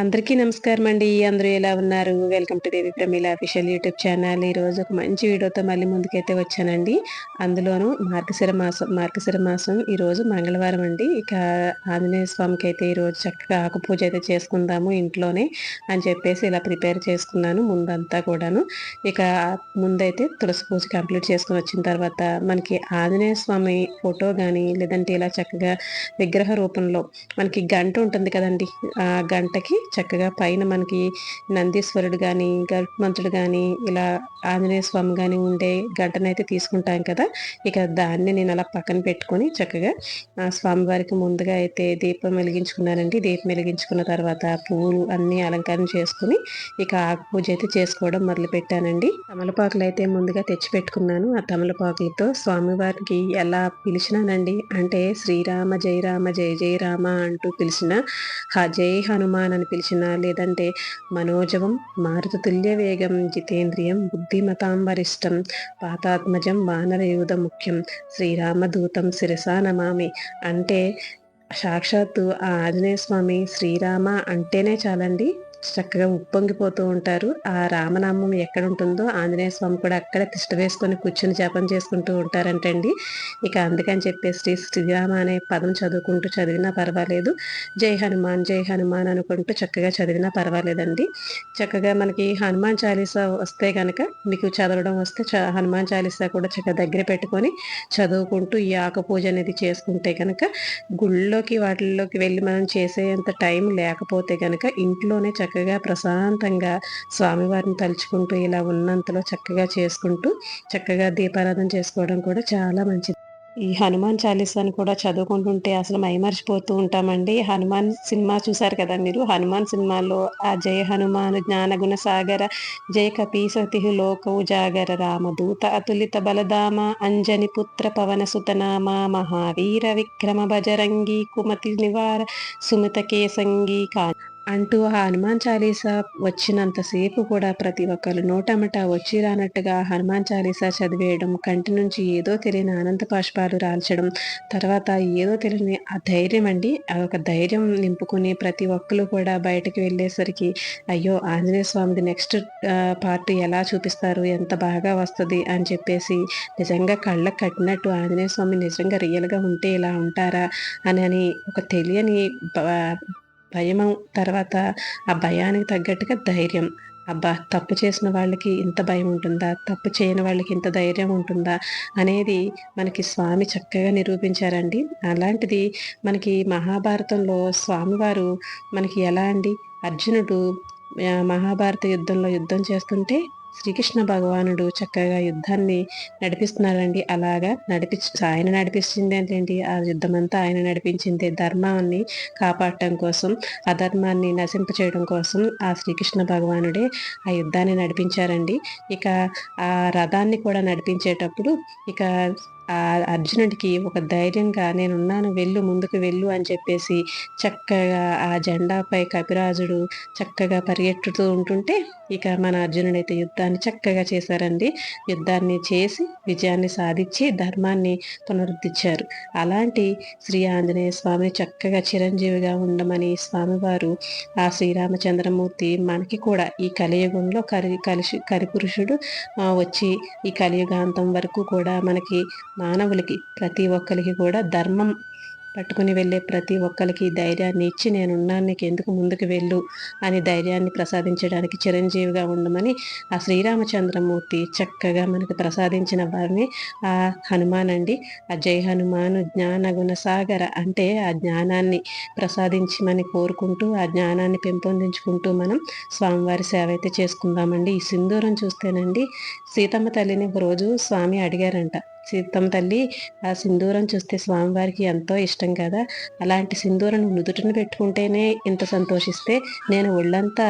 అందరికీ నమస్కారం అండి. అందరూ ఎలా ఉన్నారు? Welcome to Devi Pramila official YouTube channel. ఈ రోజు ఒక మంచి వీడియోతో మళ్ళీ ముందుకైతే వచ్చానండి. అందులోనూ మార్గశిర మాసం మార్గశిర మాసం ఈరోజు మంగళవారం అండి. ఇక ఆంజనేయ స్వామికి అయితే ఈరోజు చక్కగా ఆకు పూజ అయితే చేసుకుందాము ఇంట్లోనే అని చెప్పేసి ఇలా ప్రిపేర్ చేసుకున్నాను ముందంతా కూడాను. ఇక ముందైతే తులసి పూజ కంప్లీట్ చేసుకుని వచ్చిన తర్వాత మనకి ఆంజనేయ స్వామి ఫోటో కానీ లేదంటే ఇలా చక్కగా విగ్రహ రూపంలో మనకి గంట ఉంటుంది కదండి. ఆ గంటకి చక్కగా పైన మనకి నందీశ్వరుడు కానీ గరుత్మంతుడు కానీ ఇలా ఆంజనేయ స్వామి కానీ ఉండే గంటనైతే తీసుకుంటాం కదా. ఇక దాన్ని నేను అలా పక్కన పెట్టుకొని చక్కగా ఆ స్వామివారికి ముందుగా అయితే దీపం వెలిగించుకున్నానండి. దీపం వెలిగించుకున్న తర్వాత పూలు అన్ని అలంకారం చేసుకుని ఇక ఆకు పూజ అయితే చేసుకోవడం మొదలుపెట్టానండి. తమలపాకులు అయితే ముందుగా తెచ్చి పెట్టుకున్నాను. ఆ తమలపాకులతో స్వామివారికి ఎలా పిలిచినానండి అంటే శ్రీరామ జయ రామ జయ జయ రామ అంటూ పిలిచిన జై హనుమాన్ అని పిలిచినా లేదంటే మనోజవం మారుతుల్య వేగం జితేంద్రియం బుద్ధిమతాంబరిష్టం పాతాత్మజం వానరయూధ ముఖ్యం శ్రీరామదూతం శిరసా నమామి అంటే సాక్షాత్తు ఆ ఆంజనేయ స్వామి శ్రీరామ అంటేనే చాలండి. చక్కగా ఉప్పొంగిపోతూ ఉంటారు. ఆ రామనామం ఎక్కడ ఉంటుందో ఆంజనేయ స్వామి కూడా అక్కడ తిష్ట వేసుకొని కూర్చొని జపం చేసుకుంటూ ఉంటారంటండి. ఇక అందుకని చెప్పేసి శ్రీరామ అనే పదం చదువుకుంటూ చదివినా పర్వాలేదు. జై హనుమాన్ జై హనుమాన్ అనుకుంటూ చక్కగా చదివినా పర్వాలేదండి. చక్కగా మనకి హనుమాన్ చాలీసా వస్తే కనుక మీకు చదవడం వస్తే హనుమాన్ చాలీసా కూడా చక్కగా దగ్గర పెట్టుకొని చదువుకుంటూ ఈ ఆక పూజ అనేది చేసుకుంటే కనుక గుళ్ళోకి వాటిల్లోకి వెళ్ళి మనం చేసేంత టైం లేకపోతే కనుక ఇంట్లోనే చక్క చక్కగా ప్రశాంతంగా స్వామివారిని తలుచుకుంటూ ఇలా ఉన్నంతలో చక్కగా చేసుకుంటూ చక్కగా దీపారాధన చేసుకోవడం కూడా చాలా మంచిది. ఈ హనుమాన్ చాలీసాని కూడా చదువుకుంటుంటే అసలు మైమర్చిపోతూ ఉంటామండి. హనుమాన్ సినిమా చూశారు కదా మీరు? హనుమాన్ సినిమాలో ఆ జయ హనుమాన్ జ్ఞానగుణ సాగర జయ కపీసతి లోకవు జాగర రామదూత అతులిత బలదామ అంజని పుత్ర పవన సుతనామ మహావీర విక్రమ భజరంగి కుమతి నివార సుమిత కేసంగి కా అంటూ ఆ హనుమాన్ చాలీసా వచ్చినంతసేపు కూడా ప్రతి ఒక్కరు నోటమట వచ్చి రానట్టుగా హనుమాన్ చాలీసా చదివేయడం కంటి నుంచి ఏదో తెలియని ఆనంద పాష్పాలు రాల్చడం తర్వాత ఏదో తెలియని ఆ ధైర్యం అండి ఒక ధైర్యం నింపుకుని ప్రతి ఒక్కరు కూడా బయటకు వెళ్ళేసరికి అయ్యో ఆంజనేయ స్వామిది నెక్స్ట్ పార్ట్ ఎలా చూపిస్తారు ఎంత బాగా వస్తుంది అని చెప్పేసి నిజంగా కళ్ళకు కట్టినట్టు ఆంజనేయ స్వామి నిజంగా రియల్గా ఉంటే ఇలా ఉంటారా అని అని ఒక తెలియని భయం తర్వాత ఆ భయానికి తగ్గట్టుగా ధైర్యం. అబ్బా తప్పు చేసిన వాళ్ళకి ఇంత భయం ఉంటుందా? తప్పు చేయని వాళ్ళకి ఇంత ధైర్యం ఉంటుందా? అనేది మనకి స్వామి చక్కగా నిరూపించారండి. అలాంటిది మనకి మహాభారతంలో స్వామివారు మనకి ఎలా అండి? అర్జునుడు మహాభారత యుద్ధంలో యుద్ధం చేస్తుంటే శ్రీకృష్ణ భగవానుడు చక్కగా యుద్ధాన్ని నడిపిస్తున్నారండి. అలాగా నడిపి ఆయన నడిపించింది ఏంటండి ఆ యుద్ధం అంతా ఆయన నడిపించింది. ధర్మాన్ని కాపాడటం కోసం అధర్మాన్ని నశింప చేయడం కోసం ఆ శ్రీకృష్ణ భగవానుడే ఆ యుద్ధాన్ని నడిపించారండి. ఇక ఆ రథాన్ని కూడా నడిపించేటప్పుడు ఇక అర్జునుడికి ఒక ధైర్యంగా నేనున్నాను వెళ్ళు ముందుకు వెళ్ళు అని చెప్పేసి చక్కగా ఆ జెండాపై కపిరాజుడు చక్కగా పరిగెట్టుతూ ఉంటుంటే ఇక మన అర్జునుడైతే యుద్ధాన్ని చక్కగా చేశారండి. యుద్ధాన్ని చేసి విజయాన్ని సాధించి ధర్మాన్ని పునరుద్ధరించారు అలాంటి శ్రీ ఆంజనేయ స్వామిని చక్కగా చిరంజీవిగా ఉండమని స్వామివారు ఆ శ్రీరామచంద్రమూర్తి మనకి కూడా ఈ కలియుగంలో కరి కలిసి కరిపురుషుడు వచ్చి ఈ కలియుగాంతం వరకు కూడా మనకి మానవులకి ప్రతి ఒక్కరికి కూడా ధర్మం పట్టుకుని వెళ్ళే ప్రతి ఒక్కరికి ధైర్యాన్ని ఇచ్చి నేనున్నాను నీకు ఎందుకు ముందుకు వెళ్ళు అని ధైర్యాన్ని ప్రసాదించడానికి చిరంజీవిగా ఉండమని ఆ శ్రీరామచంద్రమూర్తి చక్కగా మనకు ప్రసాదించిన వారిని ఆ హనుమాన్ అండి ఆ జై హనుమాను జ్ఞాన గుణసాగర అంటే ఆ జ్ఞానాన్ని ప్రసాదించమని కోరుకుంటూ ఆ జ్ఞానాన్ని పెంపొందించుకుంటూ మనం స్వామివారి సేవ అయితే చేసుకుందామండి. ఈ సింధూరం చూస్తేనండి సీతమ్మ తల్లిని రోజు స్వామి అడిగారంట సీతమ్మ తల్లి ఆ సింధూరం చూస్తే స్వామివారికి ఎంతో ఇష్టం కదా. అలాంటి సింధూరం నుదుటిని పెట్టుకుంటేనే ఇంత సంతోషిస్తే నేను ఒళ్ళంతా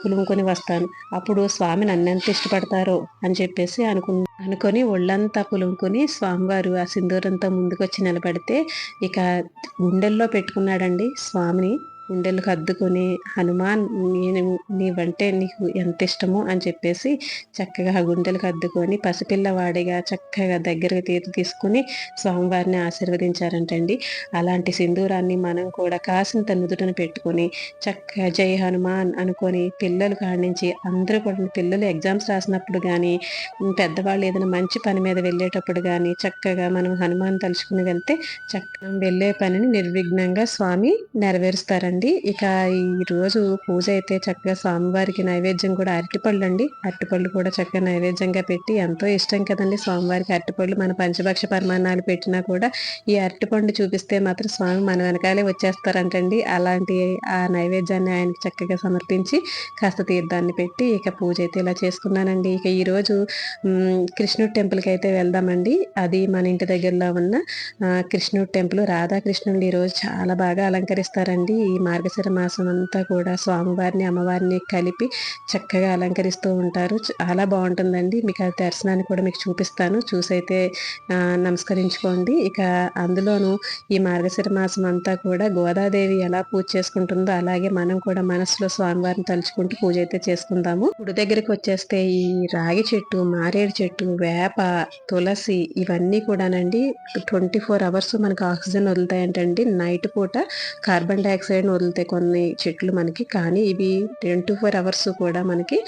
పులుముకొని వస్తాను. అప్పుడు స్వామి నన్నెంత ఇష్టపడతారో అని చెప్పేసి అనుకు అనుకొని ఒళ్ళంతా పులుముకొని స్వామివారు ఆ సింధూరంతో ముందుకొచ్చి నిలబడితే ఇక గుండెల్లో పెట్టుకున్నాడండి స్వామిని. గుండెలకు అద్దుకొని హనుమాన్ నేను నీవంటే నీకు ఎంత ఇష్టము అని చెప్పేసి చక్కగా ఆ గుండెలకు అద్దుకొని పసిపిల్లవాడిగా చక్కగా దగ్గరకు తీర్చి తీసుకుని స్వామివారిని ఆశీర్వదించారంటండి. అలాంటి సింధూరాన్ని మనం కూడా కాసింత నుదుటను పెట్టుకొని చక్కగా జై హనుమాన్ అనుకొని పిల్లలు కాడించి అందరూ కూడా పిల్లలు ఎగ్జామ్స్ రాసినప్పుడు కానీ పెద్దవాళ్ళు ఏదైనా మంచి పని మీద వెళ్ళేటప్పుడు కానీ చక్కగా మనం హనుమాన్ తలుచుకుని వెళ్తే చక్కగా వెళ్ళే పనిని నిర్విఘ్నంగా స్వామి నెరవేరుస్తారండి. ఇక ఈరోజు పూజ అయితే చక్కగా స్వామివారికి నైవేద్యం కూడా అరటిపళ్ళు అండి. అరటిపళ్ళు కూడా చక్కగా నైవేద్యంగా పెట్టి ఎంతో ఇష్టం కదండి స్వామివారికి. అరటిపళ్ళు మన పంచభక్ష పరిమాణాలు పెట్టినా కూడా ఈ అరటిపండు చూపిస్తే మాత్రం స్వామి మన వెనకాలే వచ్చేస్తారంటండి. అలాంటి ఆ నైవేద్యాన్ని ఆయనకి చక్కగా సమర్పించి కాస్త తీర్థాన్ని పెట్టి ఇక పూజ అయితే ఇలా చేసుకున్నానండి. ఇక ఈరోజు కృష్ణుడు టెంపుల్కి అయితే వెళ్దామండి. అది మన ఇంటి దగ్గరలో ఉన్న కృష్ణుడు టెంపుల్ రాధాకృష్ణుడు ఈరోజు చాలా బాగా అలంకరిస్తారండి. ఈ మార్గశిర మాసం అంతా కూడా స్వామివారిని అమ్మవారిని కలిపి చక్కగా అలంకరిస్తూ ఉంటారు. చాలా బాగుంటుందండి. మీకు ఆ దర్శనాన్ని కూడా మీకు చూపిస్తాను. చూసైతే నమస్కరించుకోండి. ఇక అందులోనూ ఈ మార్గశిర మాసం అంతా కూడా గోదాదేవి ఎలా పూజ చేసుకుంటుందో అలాగే మనం కూడా మనసులో స్వామివారిని తలుచుకుంటూ పూజ అయితే చేసుకుందాము. గుడి దగ్గరికి వచ్చేస్తే ఈ రాగి చెట్టు మారేడు చెట్టు వేప తులసి ఇవన్నీ కూడానండి ట్వంటీ ఫోర్ అవర్స్ మనకు ఆక్సిజన్ వదులుతాయంటండి. నైట్ పూట కార్బన్ డైఆక్సైడ్ వదులుతాయి కొన్ని చెట్లు మనకి. కానీ ఇవి ట్వంటీ ఫోర్ అవర్స్ కూడా మనకి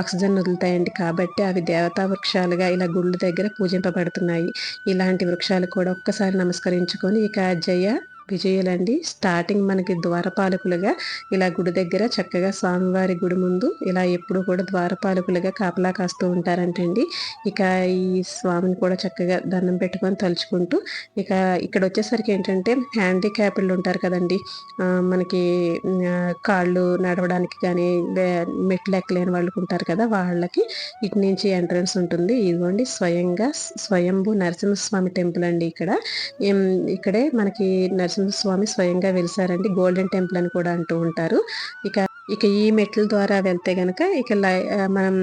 ఆక్సిజన్ వదులుతాయండి. కాబట్టి అవి దేవతా వృక్షాలుగా ఇలా గుళ్ళ దగ్గర పూజింపబడుతున్నాయి. ఇలాంటి వృక్షాలు కూడా ఒక్కసారి నమస్కరించుకొని ఇక జయ విజయులండి. స్టార్టింగ్ మనకి ద్వారపాలకులుగా ఇలా గుడి దగ్గర చక్కగా స్వామివారి గుడి ముందు ఇలా ఎప్పుడు కూడా ద్వారపాలకులుగా కాపలా కాస్తూ ఉంటారంటండి. ఇక ఈ స్వామిని కూడా చక్కగా దండం పెట్టుకొని తలుచుకుంటూ ఇక ఇక్కడ వచ్చేసరికి ఏంటంటే హ్యాండిక్యాప్డ్ ఉంటారు కదండి. మనకి కాళ్ళు నడవడానికి కానీ మెట్లు ఎక్కలేని వాళ్ళు ఉంటారు కదా వాళ్ళకి ఇటు నుంచి ఎంట్రన్స్ ఉంటుంది. ఇదిగోండి స్వయంగా స్వయంభూ నరసింహస్వామి టెంపుల్ అండి ఇక్కడ. ఇక్కడే మనకి నరసింహ నరసింహస్వామి స్వయంగా వెలిసారండి. గోల్డెన్ టెంపుల్ అని కూడా అంటూ ఉంటారు. ఇక ఇక ఈ మెట్ల ద్వారా వెళ్తే గనక ఇక మనం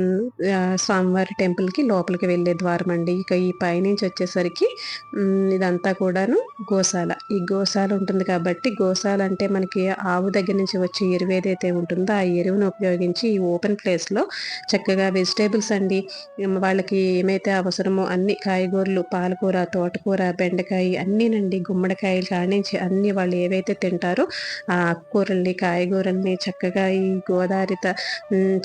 స్వామివారి టెంపుల్కి లోపలికి వెళ్ళే ద్వారం అండి. ఇక ఈ పైనుంచి వచ్చేసరికి ఇదంతా కూడాను గోశాల. ఈ గోశాల ఉంటుంది కాబట్టి గోశాల అంటే మనకి ఆవు దగ్గర నుంచి వచ్చే ఎరువు ఏదైతే ఉంటుందో ఆ ఎరువును ఉపయోగించి ఈ ఓపెన్ ప్లేస్లో చక్కగా వెజిటేబుల్స్ అండి. వాళ్ళకి ఏమైతే అవసరమో అన్ని కాయగూరలు పాలకూర తోటకూర బెండకాయ అన్నీనండి గుమ్మడికాయలు కానించి అన్ని వాళ్ళు ఏవైతే తింటారో ఆ ఆకుకూరల్ని కాయగూరల్ని చక్కగా ఈ గోదావరిత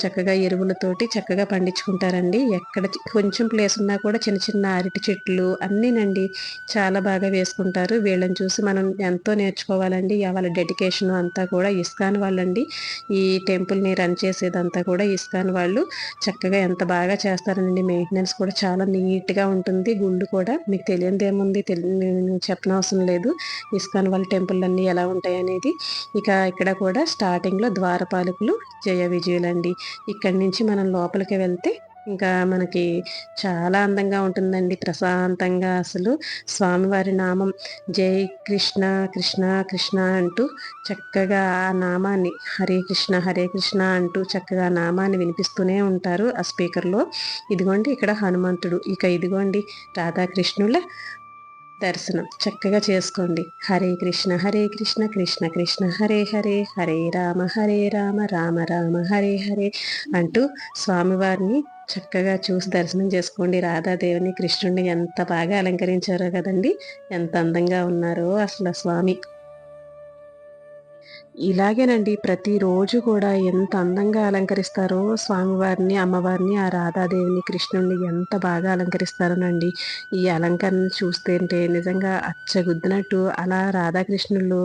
చక్కగా ఎరువులతోటి చక్కగా పండించుకుంటారండి. ఎక్కడ కొంచెం ప్లేస్ ఉన్నా కూడా చిన్న చిన్న అరటి చెట్లు అన్నీనండి చాలా బాగా వేసుకుంటారు. వీళ్ళని చూసి మనం ఎంతో నేర్చుకోవాలండి. వాళ్ళ డెడికేషన్ అంతా కూడా ఇస్కాన్ వాళ్ళండి. ఈ టెంపుల్ని రన్ చేసేదంతా కూడా ఇస్కాన్ వాళ్ళు. చక్కగా ఎంత బాగా చేస్తారండి. మెయింటెనెన్స్ కూడా చాలా నీట్గా ఉంటుంది. గుళ్ళు కూడా మీకు తెలియనిదేముంది ఏముంది? చెప్పనవసరం లేదు. ఇస్కాన్ వాళ్ళ టెంపుల్ అన్నీ ఎలా ఉంటాయి అనేది ఇక ఇక్కడ కూడా స్టార్టింగ్లో ద్వారపా పాలకులు జయ విజయులండి. ఇక్కడి నుంచి మనం లోపలికి వెళ్తే ఇంకా మనకి చాలా అందంగా ఉంటుందండి. ప్రశాంతంగా అసలు స్వామివారి నామం జై కృష్ణ కృష్ణ కృష్ణ అంటూ చక్కగా ఆ నామాన్ని హరే కృష్ణ హరే కృష్ణ అంటూ చక్కగా నామాన్ని వినిపిస్తూనే ఉంటారు ఆ స్పీకర్లో. ఇదిగోండి ఇక్కడ హనుమంతుడు. ఇక ఇదిగోండి రాధాకృష్ణుల దర్శనం. చక్కగా చేసుకోండి. హరే కృష్ణ హరే కృష్ణ కృష్ణ కృష్ణ హరే హరే హరే రామ హరే రామ రామ రామ హరే హరే అంటూ స్వామివారిని చక్కగా చూసి దర్శనం చేసుకోండి. రాధాదేవిని కృష్ణుడిని ఎంత బాగా అలంకరించారో కదండి. ఎంత అందంగా ఉన్నారో అసలు స్వామి. ఇలాగేనండి. ప్రతిరోజు కూడా ఎంత అందంగా అలంకరిస్తారో స్వామివారిని అమ్మవారిని ఆ రాధాదేవిని కృష్ణుడిని ఎంత బాగా అలంకరిస్తారోనండి. ఈ అలంకరణ చూస్తుంటే నిజంగా అచ్చగుద్దినట్టు అలా రాధాకృష్ణులు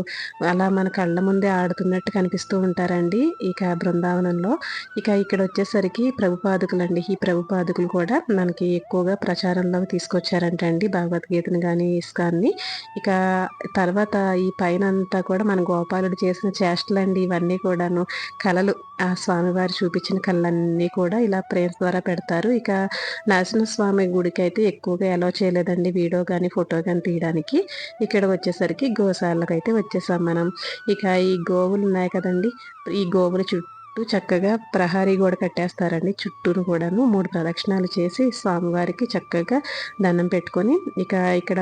అలా మన కళ్ళ ముందే ఆడుతున్నట్టు కనిపిస్తూ ఉంటారండి ఇక బృందావనంలో. ఇక ఇక్కడ వచ్చేసరికి ప్రభుపాదుకులండి. ఈ ప్రభుపాదుకులు కూడా మనకి ఎక్కువగా ప్రచారంలోకి తీసుకొచ్చారంటండి భగవద్గీతను కానీ ఇస్కాన్ని. ఇక తర్వాత ఈ పైన అంతా కూడా మన గోపాలుడు చేసిన చేష్టలండి ఇవన్నీ కూడాను. కళలు ఆ స్వామివారు చూపించిన కళ్ళన్నీ కూడా ఇలా ప్రేమ్స్ ద్వారా పెడతారు. ఇక నరసింహస్వామి గుడికి అయితే ఎక్కువగా ఎలా చేయలేదండి వీడియో కానీ ఫోటో కానీ తీయడానికి. ఇక్కడ వచ్చేసరికి గోశాలకు అయితే వచ్చేసాం మనం. ఇక ఈ గోవులు ఉన్నాయి కదండి. ఈ గోవుల చుట్టూ చుట్టూ చక్కగా ప్రహారీ గోడ కట్టేస్తారండి. చుట్టూను కూడాను మూడు ప్రదక్షిణాలు చేసి స్వామివారికి చక్కగా దండం పెట్టుకొని ఇక ఇక్కడ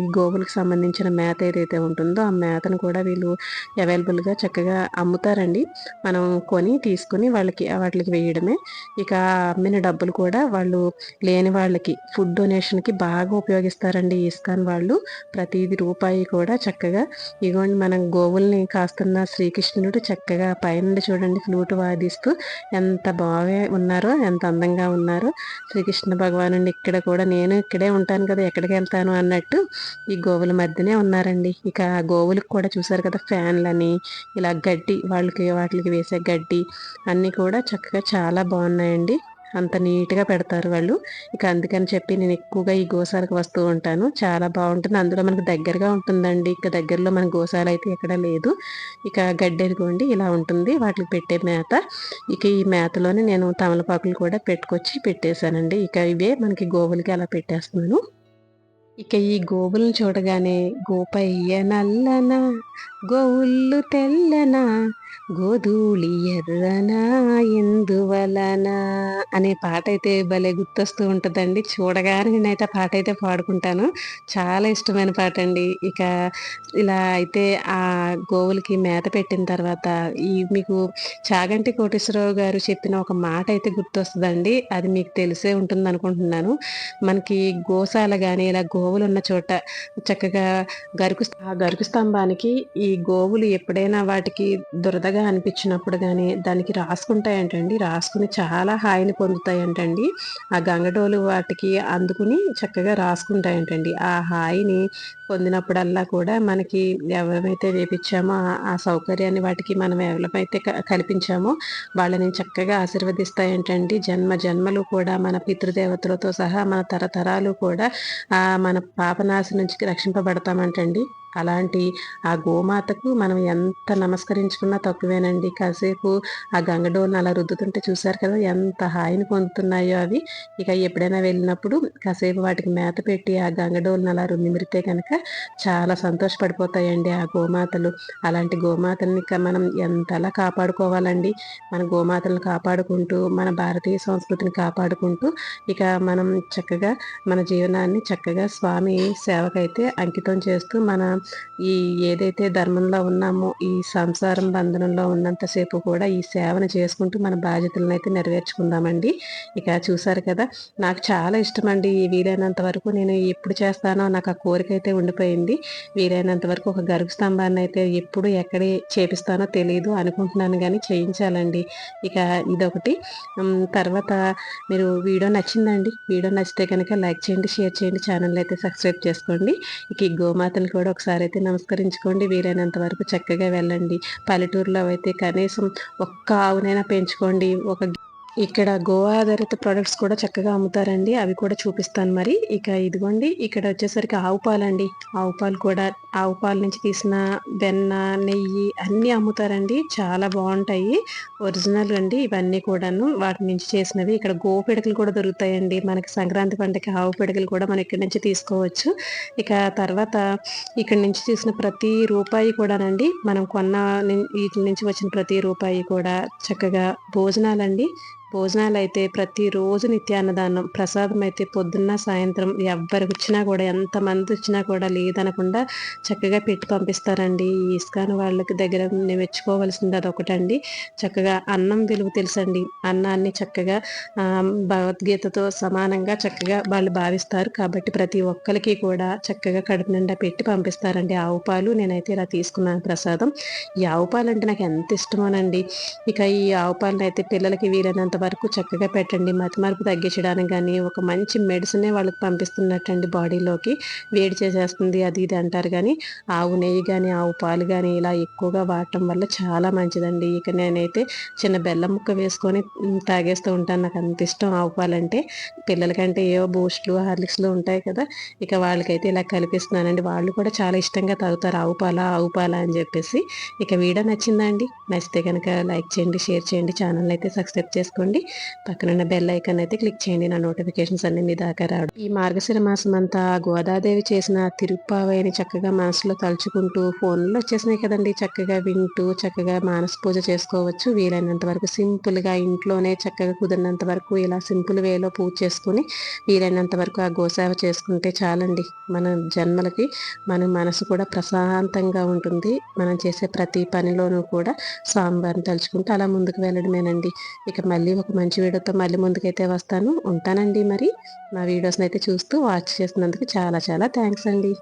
ఈ గోవులకు సంబంధించిన మేత ఏదైతే ఉంటుందో ఆ మేతను కూడా వీళ్ళు అవైలబుల్గా చక్కగా అమ్ముతారండి. మనం కొని తీసుకుని వాళ్ళకి వాటికి వేయడమే. ఇక అమ్మిన డబ్బులు కూడా వాళ్ళు లేని వాళ్ళకి ఫుడ్ డొనేషన్కి బాగా ఉపయోగిస్తారండి. ఇస్కాన్ వాళ్ళు ప్రతిది రూపాయి కూడా చక్కగా ఇగోండి మనం గోవుల్ని కాస్తున్న శ్రీకృష్ణుడు చక్కగా పైన చూడండి ఫ్లూట్ వాదిస్తూ ఎంత బాగా ఉన్నారో ఎంత అందంగా ఉన్నారో శ్రీకృష్ణ భగవాను ఇక్కడ కూడా నేను ఇక్కడే ఉంటాను కదా ఎక్కడికి వెళ్తాను అన్నట్టు ఈ గోవుల మధ్యనే ఉన్నారండి. ఇక గోవులకు కూడా చూసారు కదా ఫ్యాన్లని ఇలా గడ్డి వాళ్ళకి వాటికి వేసే గడ్డి అన్నీ కూడా చక్కగా చాలా బాగున్నాయండి. అంత నీట్గా పెడతారు వాళ్ళు. ఇక అందుకని చెప్పి నేను ఎక్కువగా ఈ గోశాలకు వస్తూ ఉంటాను. చాలా బాగుంటుంది. అందులో మనకు దగ్గరగా ఉంటుందండి. ఇక దగ్గరలో మన గోశాల అయితే ఎక్కడ లేదు. ఇక గడ్డెరుగోండి ఇలా ఉంటుంది. వాటికి పెట్టే మేత. ఇక ఈ మేతలోనే నేను తమలపాకులు కూడా పెట్టుకొచ్చి పెట్టేశానండి. ఇక ఇవే మనకి గోవులకి అలా పెట్టేస్తున్నాను. ఇక ఈ గోవులను చూడగానే గోపయ్య నల్లనా గోవుళ్ళు తెల్లనా గోధూళి ఎర్రనా ఎందువలన అనే పాట అయితే భలే గుర్తొస్తూ ఉంటుందండి. చూడగానే నేనైతే పాట అయితే పాడుకుంటాను. చాలా ఇష్టమైన పాట అండి ఇక ఇలా అయితే ఆ గోవులకి మేత పెట్టిన తర్వాత ఈ మీకు చాగంటి కోటేశ్వరరావు గారు చెప్పిన ఒక మాట అయితే గుర్తొస్తుందండి. అది మీకు తెలిసే ఉంటుంది అనుకుంటున్నాను మనకి గోశాల కానీ ఇలా గో గోవులు ఉన్న చోట చక్కగా గరుకు ఆ గరుకు స్తంభానికి ఈ గోవులు ఎప్పుడైనా వాటికి దురదగా అనిపించినప్పుడు కానీ దానికి రాసుకుంటాయంటండి. రాసుకుని చాలా హాయిని పొందుతాయంటండి. ఆ గంగడోలు వాటికి అందుకుని చక్కగా రాసుకుంటాయంటండి. ఆ హాయిని పొందినప్పుడల్లా కూడా మనకి ఎవరైతే వేపించామో ఆ సౌకర్యాన్ని వాటికి మనం ఎవరైతే కల్పించామో వాళ్ళని చక్కగా ఆశీర్వదిస్తాయంటండి. జన్మ జన్మలు కూడా మన పితృదేవతలతో సహా మన తరతరాలు కూడా మన మన పాపనాశి నుంచి రక్షింపబడతామంటండి. అలాంటి ఆ గోమాతకు మనం ఎంత నమస్కరించుకున్నా తక్కువేనండి. కాసేపు ఆ గంగడోల్ని అలా రుద్దుతుంటే చూసారు కదా ఎంత హాయిని పొందుతున్నాయో అవి. ఇక ఎప్పుడైనా వెళ్ళినప్పుడు కాసేపు వాటికి మేత పెట్టి ఆ గంగడోల్ని అలా నిమిరితే కనుక చాలా సంతోషపడిపోతాయండి ఆ గోమాతలు. అలాంటి గోమాతల్ని మనం ఎంతలా కాపాడుకోవాలండి. మన గోమాతలను కాపాడుకుంటూ మన భారతీయ సంస్కృతిని కాపాడుకుంటూ ఇక మనం చక్కగా మన జీవనాన్ని చక్కగా స్వామి సేవకైతే అంకితం చేస్తూ మన ఈ ఏదైతే ధర్మంలో ఉన్నామో ఈ సంసారం బంధనంలో ఉన్నంతసేపు కూడా ఈ సేవను చేసుకుంటూ మన బాధ్యతలను అయితే నెరవేర్చుకుందామండి. ఇక చూసారు కదా నాకు చాలా ఇష్టం అండి వీలైనంత వరకు నేను ఎప్పుడు చేస్తానో నాకు ఆ కోరిక అయితే ఉండిపోయింది. వీలైనంత వరకు ఒక గరుగు స్తంభాన్ని అయితే ఎప్పుడు ఎక్కడ చేపిస్తానో తెలియదు అనుకుంటున్నాను కానీ చేయించాలండి. ఇక ఇదొకటి. తర్వాత మీరు వీడియో నచ్చిందండి వీడియో నచ్చితే కనుక లైక్ చేయండి షేర్ చేయండి ఛానల్ అయితే సబ్స్క్రైబ్ చేసుకోండి. ఇక ఈ గోమాతలు కూడా ఒకసారి ఒకసారి అయితే నమస్కరించుకోండి. వీలైనంత వరకు చక్కగా వెళ్ళండి. పల్లెటూరులో అయితే కనీసం ఒక్క ఆవునైనా పెంచుకోండి. ఒక ఇక్కడ గోవా ఆధారిత ప్రొడక్ట్స్ కూడా చక్కగా అమ్ముతారండి. అవి కూడా చూపిస్తాను మరి. ఇక ఇదిగోండి ఇక్కడ వచ్చేసరికి ఆవు పాలండి. ఆవు పాలు కూడా ఆవు పాల నుంచి తీసిన వెన్న నెయ్యి అన్నీ అమ్ముతారండి. చాలా బాగుంటాయి. ఒరిజినల్ అండి ఇవన్నీ కూడాను. వాటి నుంచి చేసినవి ఇక్కడ గో పిడకలు కూడా దొరుకుతాయండి. మనకి సంక్రాంతి పండుగకి ఆవు పిడకలు కూడా మనం ఇక్కడి నుంచి తీసుకోవచ్చు. ఇక తర్వాత ఇక్కడ నుంచి తీసిన ప్రతి రూపాయి కూడానండి. మనం కొన్న వీటి నుంచి వచ్చిన ప్రతి రూపాయి కూడా చక్కగా భోజనాలండి. భోజనాలు అయితే ప్రతిరోజు నిత్యాన్నదానం ప్రసాదం అయితే పొద్దున్న సాయంత్రం ఎవ్వరికి వచ్చినా కూడా ఎంతమంది వచ్చినా కూడా లేదనకుండా చక్కగా పెట్టి పంపిస్తారండి. ఈ ఇస్కాన్ వాళ్ళకి దగ్గర మెచ్చుకోవాల్సింది అదొకటండి. చక్కగా అన్నం విలువ తెలుసండి. అన్నాన్ని చక్కగా భగవద్గీతతో సమానంగా చక్కగా వాళ్ళు భావిస్తారు. కాబట్టి ప్రతి ఒక్కరికి కూడా చక్కగా కడుపు నిండా పెట్టి పంపిస్తారండి. ఆవు పాలు నేనైతే ఇలా తీసుకున్నాను ప్రసాదం. ఈ ఆవు పాలు అంటే నాకు ఎంత ఇష్టమోనండి. ఇక ఈ ఆవు పాలను అయితే పిల్లలకి వీలైనంత వరకు చక్కగా పెట్టండి. మతిమరుపు తగ్గించడానికి కానీ ఒక మంచి మెడిసినే వాళ్ళకి పంపిస్తున్నట్టండి బాడీలోకి. వేడి చేసేస్తుంది అది ఇది అంటారు కానీ ఆవు నెయ్యి కానీ ఆవు పాలు కానీ ఇలా ఎక్కువగా వాడటం వల్ల చాలా మంచిదండి. ఇక నేనైతే చిన్న బెల్లం ముక్క వేసుకొని తాగేస్తూ ఉంటాను. నాకు అంత ఇష్టం ఆవు పాలంటే. పిల్లలకంటే ఏవో బూస్ట్లు హార్లిక్స్లు ఉంటాయి కదా ఇక వాళ్ళకైతే ఇలా కల్పిస్తున్నానండి. వాళ్ళు కూడా చాలా ఇష్టంగా తాగుతారు ఆవు పాల ఆవు పాల అని చెప్పేసి. ఇక వీడియో నచ్చిందా అండి? నచ్చితే కనుక లైక్ చేయండి షేర్ చేయండి. ఛానల్ అయితే సబ్స్క్రైబ్ చేసుకోండి. చేసుకోండి పక్కనున్న బెల్ ఐకాన్ అయితే క్లిక్ చేయండి. నా నోటిఫికేషన్స్ అన్ని మీ దాకా రావడం. ఈ మార్గశిర మాసం అంతా గోదాదేవి చేసిన తిరుప్పావైని చక్కగా మనసులో తలుచుకుంటూ ఫోన్లో వచ్చేసినాయి కదండి. చక్కగా వింటూ చక్కగా మానస పూజ చేసుకోవచ్చు. వీలైనంత వరకు సింపుల్గా ఇంట్లోనే చక్కగా కుదిరినంత వరకు ఇలా సింపుల్ వేలో పూజ చేసుకుని వీలైనంత వరకు ఆ గోసేవ చేసుకుంటే చాలండి. మన జన్మలకి మన మనసు కూడా ప్రశాంతంగా ఉంటుంది. మనం చేసే ప్రతి పనిలోనూ కూడా స్వామివారిని తలుచుకుంటూ అలా ముందుకు వెళ్ళడమేనండి. ఇక మళ్ళీ ఒక మంచి వీడియోతో మళ్ళీ ముందుకైతే వస్తాను. ఉంటానండి మరి. నా వీడియోస్ని అయితే చూస్తూ వాచ్ చేసినందుకు చాలా చాలా థ్యాంక్స్ అండి.